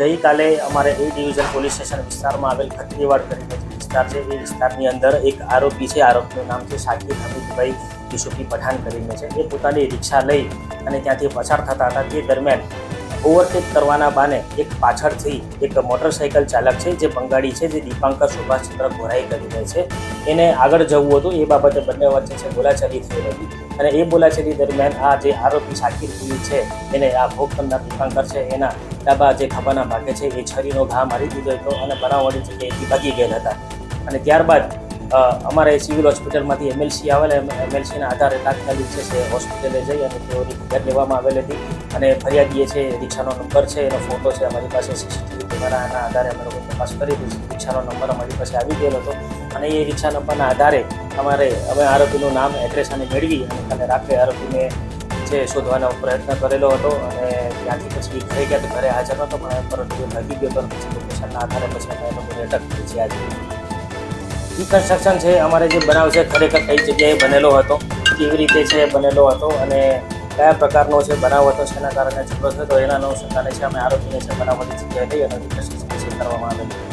ગઈકાલે અમારે એ division police station વિસ્તારમાં આવેલ ખત્રીવાડ કરીને જે વિસ્તાર છે, એ વિસ્તારની અંદર એક આરોપી છે. આરોપીનું નામ છે શાકિર હમીદભાઈ યુસુફી પઠાણ કરીને છે. એ પોતાની રિક્ષા લઈ અને ત્યાંથી પસાર થતા હતા. તે દરમિયાન ઓવરટેક કરવાના બાને એક પાછળથી એક મોટરસાઇકલ ચાલક છે, જે બંગાળી છે, જે દીપાંકર સુભાષચંદ્ર ગોરાઈ કરીને છે. એને આગળ જવું હતું. એ બાબતે બંને વચ્ચે છે બોલાચાલી થઈ હતી અને એ બોલાચાલી દરમિયાન આ જે આરોપી શાકિર પુલી છે, એને આ ભોગ કરનાર દીપાંકર છે, એના ડાબા જે ખભાના ભાગે છે, એ છરીનો ઘા મારી દીધો હતો અને બનાવવાની જગ્યાએથી ભાગી ગયેલા હતા. અને ત્યારબાદ અમારે સિવિલ હોસ્પિટલમાંથી એમએલસી આવેલા એમએલસીના આધારે તાત્કાલિક છે તે હોસ્પિટલે જઈ અને તેઓની ફરિયાદ લેવામાં આવેલી હતી. અને ફરિયાદીએ છે રિક્ષાનો નંબર છે, એનો ફોટો છે, અમારી પાસે સીસીટીવી કેમેરાના આધારે અમે લોકો તપાસ કરી હતી. રિક્ષાનો નંબર અમારી પાસે આવી ગયેલો હતો. અને એ રિક્ષા નંબરના આધારે અમારે, અમે આરોપીનું નામ, એડ્રેસ અને મેળવી અને કાલે રાત્રે આરોપીને જે શોધવાનો પ્રયત્ન કરેલો હતો અને ત્યાંથી પછી ઘરે ગયા તો ઘરે હાજર નહોતો, પણ પરંતુ એ ભાગી ગયો હતો પછી લોકેશનના આધારે પછી અમે એ લોકોને અટક કરી છે આજે. રિકન્સ્ટ્રક્શન છે, અમારે જે બનાવ છે ખરેખર કઈ જગ્યાએ બનેલો હતો, કેવી રીતે છે બનેલો હતો અને કયા પ્રકારનો છે બનાવ હતો શેના કારણે ઝઘડો થયો એના અનુસંધાને છે અમે આરોપીને છે બનાવવાની જગ્યાએ લઈ અને રિકન્સ્ટ્રક્શન કરવામાં આવેલું